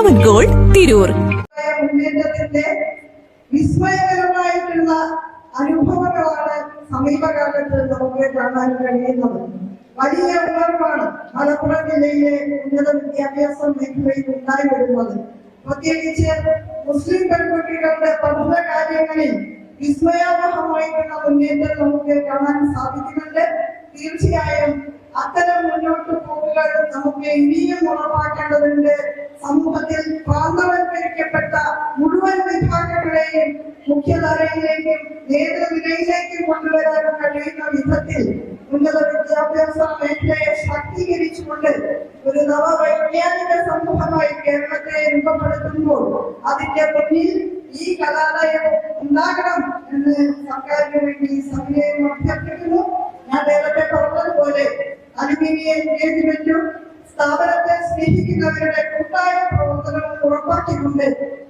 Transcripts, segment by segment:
പവൻ gold Tirur മുന്നേറ്റത്തിന്റെ വിസ്മയകരമായിട്ടുള്ള അനുഭവങ്ങളാണ് സമീപകാലത്ത് നമുക്ക് കാണാൻ കഴിയുന്നത്. വലിയ ഉണർവാണ് മലപ്പുറം ജില്ലയിലെ ഉന്നത വിദ്യാഭ്യാസ മേഖലയിൽ ഉണ്ടായി വരുന്നത്. പ്രത്യേകിച്ച് മുസ്ലിം പെൺകുട്ടികളുടെ പഠന കാര്യങ്ങളിൽ വിസ്മയാവഹമായിട്ടുള്ള മുന്നേറ്റം നമുക്ക് കാണാൻ സാധിക്കുന്നുണ്ട്. തീർച്ചയായും അത്തരം മുന്നോട്ട് പോക്കുകൾ നമുക്ക് ഇനിയും ഉറപ്പാക്കേണ്ടതുണ്ട്. സമൂഹത്തിൽ പ്രാന്തവൽക്കരിക്കപ്പെട്ട മുഴുവൻ വിഭാഗങ്ങളെയും മുഖ്യധാരയിലേക്കും നേതൃനിരയിലേക്കും കൊണ്ടുവരാൻ കഴിയുന്ന വിധത്തിൽ ഉന്നത വിദ്യാഭ്യാസ മേഖലയെ ശാക്തീകരിച്ചുകൊണ്ട് ഒരു നവവൈജ്ഞാനിക സമൂഹമായി കേരളത്തെ രൂപപ്പെടുത്തുമ്പോൾ അതിന്റെ മുന്നിൽ ഈ കലാലയം ഉണ്ടാകണം എന്ന് സർക്കാരിന് വേണ്ടി സഭയെയും അഭ്യർത്ഥിക്കുന്നു. ഞാൻ നേരത്തെ പറഞ്ഞതുപോലെ അലുമിനിയം എൻഗേജ്മെന്റും സ്ഥാപനത്തെ സ്നേഹിക്കുന്നവരുടെ കൂട്ടായ പ്രവർത്തനം ഉറപ്പാക്കിക്കൊണ്ട്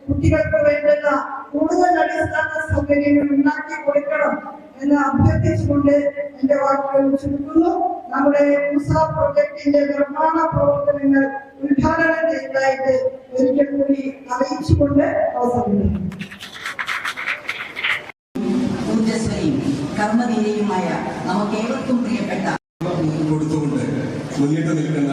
കുട്ടികൾക്ക് വേണ്ടുന്ന കൂടുതൽ അടിസ്ഥാന സൗകര്യങ്ങൾ ഉണ്ടാക്കി കൊടുക്കണം എന്ന് അഭ്യർത്ഥിച്ചുകൊണ്ട് എന്റെ വാക്കുകൾ ചുരുക്കുന്നു. നമ്മുടെ ഉസ പ്രൊജക്ടിന്റെ നിർമ്മാണ പ്രവർത്തനങ്ങൾ ഉദ്ഘാടനം ചെയ്തതായിട്ട് ഒരിക്കൽ കൂടി അറിയിച്ചുകൊണ്ട് അവസാനിക്കുന്നു ഊർജസ്വലയും കർമ്മധീരയുമായ നമുക്കേവർക്കും പ്രിയപ്പെട്ട കൊടുത്തുകൊണ്ട് മുന്നിട്ട് നിൽക്കുന്ന